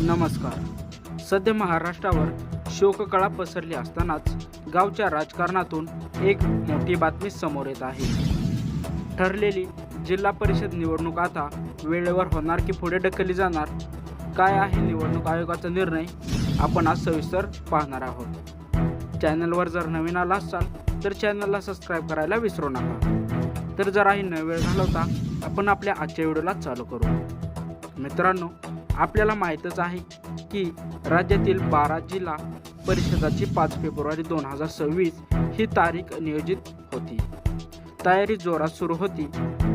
नमस्कार. सध्या महाराष्ट्रावर शोककळा पसरली असतानाच गावच्या राजकारणातून एक मोठी बातमी समोर येत आहे. ठरलेली जिल्हा परिषद निवडणूक आता वेळेवर होणार की पुढे ढकलली जाणार? काय आहे निवडणूक आयोगाचा निर्णय? आपण आज सविस्तर पाहणार आहोत. चॅनलवर जर नवीन आला असाल तर चॅनलला सबस्क्राईब करायला विसरू नका. तर जराही न वेळ घालवता आपण आपल्या आजच्या व्हिडिओला चालू करू. मित्रांनो आपल्याला माहीतच आहे की राज्यातील बारा जिल्हा परिषदाची पाच फेब्रुवारी दोन हजार सव्वीस ही तारीख नियोजित होती. तयारी जोरात सुरू होती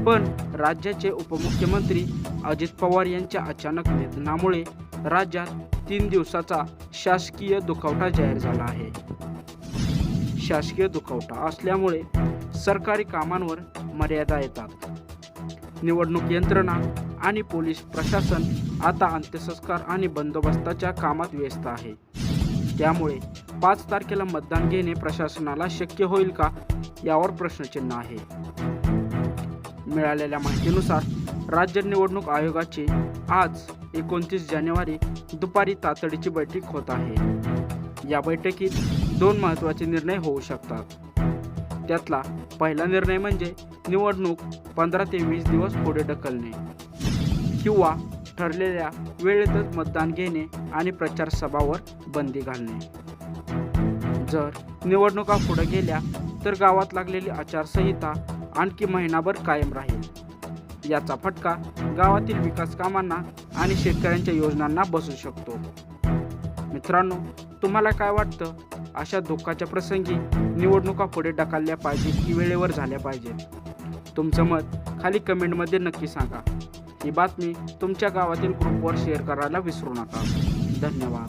पण राज्याचे उपमुख्यमंत्री अजित पवार यांच्या अचानक निधनामुळे राज्यात तीन दिवसाचा शासकीय दुखवटा जाहीर झाला आहे. शासकीय दुखवटा असल्यामुळे सरकारी कामांवर मर्यादा येतात. निवडणूक यंत्रणा आणि पोलीस प्रशासन आता अंत्यसंस्कार आणि बंदोबस्ताच्या कामात व्यस्त आहे. त्यामुळे पाच तारखेला मतदान घेणे प्रशासनाला शक्य होईल का यावर प्रश्नचिन्ह आहे. मिळालेल्या माहितीनुसार राज्य निवडणूक आयोगाची आज एकोणतीस जानेवारी दुपारी तातडीची बैठक होत आहे. या बैठकीत दोन महत्त्वाचे निर्णय होऊ शकतात. त्यातला पहिला निर्णय म्हणजे निवडणूक पंधरा ते वीस दिवस पुढे ढकलणे किंवा ठरलेल्या वेळेतच मतदान घेणे आणि प्रचार सभावर बंदी घालणे. जर निवडणुका पुढे गेल्या तर गावात लागलेली आचारसंहिता आणखी महिनाभर कायम राहील. याचा फटका गावातील विकास कामांना आणि शेतकऱ्यांच्या योजनांना बसू शकतो. मित्रांनो तुम्हाला काय वाटतं? अशा दुःखाच्या प्रसंगी निवडणुका पुढे ढकलल्या पाहिजेत की वेळेवर झाल्या पाहिजेत तुमचं मत खाली कमेंटमध्ये नक्की सांगा. ही बातमी तुमच्या गावातील ग्रुपवर शेअर करायला विसरू नका. धन्यवाद.